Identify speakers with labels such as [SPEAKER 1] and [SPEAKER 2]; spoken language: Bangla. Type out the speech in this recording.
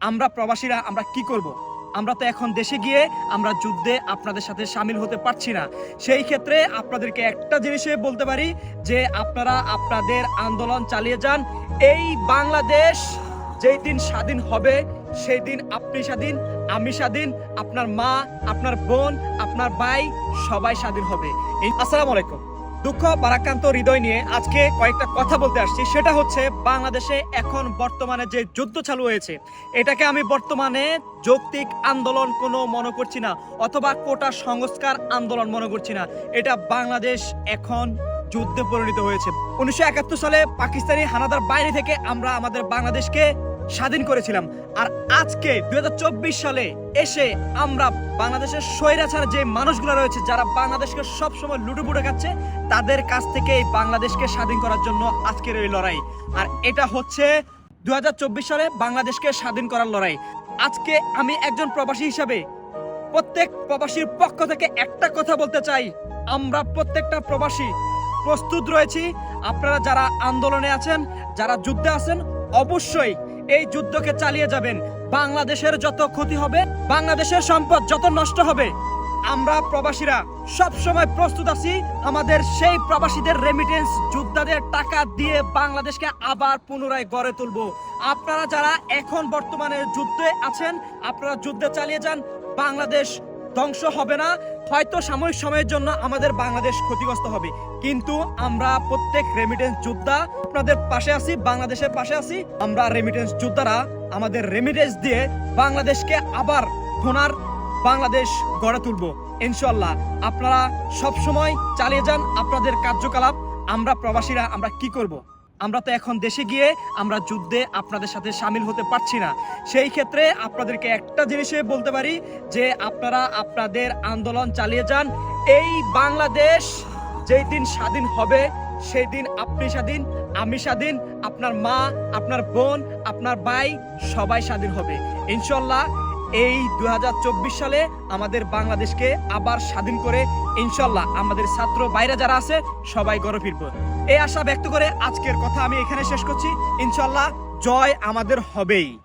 [SPEAKER 1] আমরা প্রবাসীরা, আমরা কি করব। আমরা তো এখন দেশে গিয়ে, আমরা যুদ্ধে আপনাদের সাথে সামিল হতে পারছি না। সেই ক্ষেত্রে আপনাদেরকে একটা জিনিসে বলতে পারি যে আপনারা আপনাদের আন্দোলন চালিয়ে যান। এই বাংলাদেশ যেই দিন স্বাধীন হবে, সেই দিন আপনি স্বাধীন, আমি স্বাধীন, আপনার মা, আপনার বোন, আপনার ভাই সবাই স্বাধীন হবে। আসসালামু আলাইকুম। দুঃখ বারাক্রান্ত হৃদয় নিয়ে আজকে কয়েকটা কথা বলতে আসছি। সেটা হচ্ছে বাংলাদেশে এখন বর্তমানে যে যুদ্ধ চালু হয়েছে, এটাকে আমি বর্তমানে যৌক্তিক আন্দোলন কোনো মনে করছি না, অথবা কোটা সংস্কার আন্দোলন মনে করছি না। এটা বাংলাদেশ এখন যুদ্ধে পরিণত হয়েছে। উনিশশো একাত্তর সালে পাকিস্তানি হানাদার বাইরে থেকে আমরা আমাদের বাংলাদেশকে স্বাধীন করেছিলাম। আর আজকে দু হাজার চব্বিশ সালে এসে আমরা বাংলাদেশের স্বৈরাচার যে মানুষগুলো রয়েছে, যারা বাংলাদেশকে সবসময় লুটুপুটে খাচ্ছে, তাদের কাছ থেকে এই বাংলাদেশকে স্বাধীন করার জন্য আজকের এই লড়াই। আর এটা হচ্ছে দু হাজার চব্বিশ সালে বাংলাদেশকে স্বাধীন করার লড়াই। আজকে আমি একজন প্রবাসী হিসাবে প্রত্যেক প্রবাসীর পক্ষ থেকে একটা কথা বলতে চাই। আমরা প্রত্যেকটা প্রবাসী প্রস্তুত রয়েছি। আপনারা যারা আন্দোলনে আছেন, যারা যুদ্ধে আছেন, অবশ্যই এই যুদ্ধকে চালিয়ে যাবেন। বাংলাদেশের যত ক্ষতি হবে, বাংলাদেশের সম্পদ যত নষ্ট হবে, আমরা প্রবাসীরা সব সময় প্রস্তুত আছি আমাদের সেই প্রবাসীদের রেমিটেন্স যোদ্ধাদের টাকা দিয়ে বাংলাদেশকে আবার পুনরায় গড়ে তুলব। আপনারা যারা এখন বর্তমানে যুদ্ধে আছেন, আপনারা যুদ্ধে চালিয়ে যান। বাংলাদেশ ধ্বংস হবে না। হয়তো সাময়িক সময়ের জন্য আমাদের বাংলাদেশ ক্ষতিগ্রস্ত হবে। কিন্তু আমরা প্রত্যেক রেমিটেন্স যোদ্ধা আপনাদের পাশে আছি, বাংলাদেশের পাশে আছি। আমরা রেমিটেন্স যোদ্ধারা আমাদের রেমিটেন্স দিয়ে বাংলাদেশকে আবার ধোনার বাংলাদেশ গড়ে তুলব। ইনশাল্লাহ আপনারা সব সময় চালিয়ে যান আপনাদের কার্যকলাপ। আমরা প্রবাসীরা আমরা কি করব। আমরা তো এখন দেশে গিয়ে আমরা যুদ্ধে আপনাদের সাথে সামিল হতে পারছি না। সেই ক্ষেত্রে আপনাদেরকে একটা জিনিসে বলতে পারি যে আপনারা আপনাদের আন্দোলন চালিয়ে যান। এই বাংলাদেশ যেই দিন স্বাধীন হবে, সেই দিন আপনি স্বাধীন, আমি স্বাধীন, আপনার মা, আপনার বোন, আপনার ভাই সবাই স্বাধীন হবে। ইনশাল্লাহ এই দুই হাজার চব্বিশ সালে আমাদের বাংলাদেশকে আবার স্বাধীন করে ইনশাল্লাহ আমাদের ছাত্র বাইরে যারা আছে, সবাই গড়ে ফিরব। এই আশা ব্যক্ত করে আজকের কথা আমি এখানে শেষ করছি। ইনশাল্লাহ জয় আমাদের হবেই।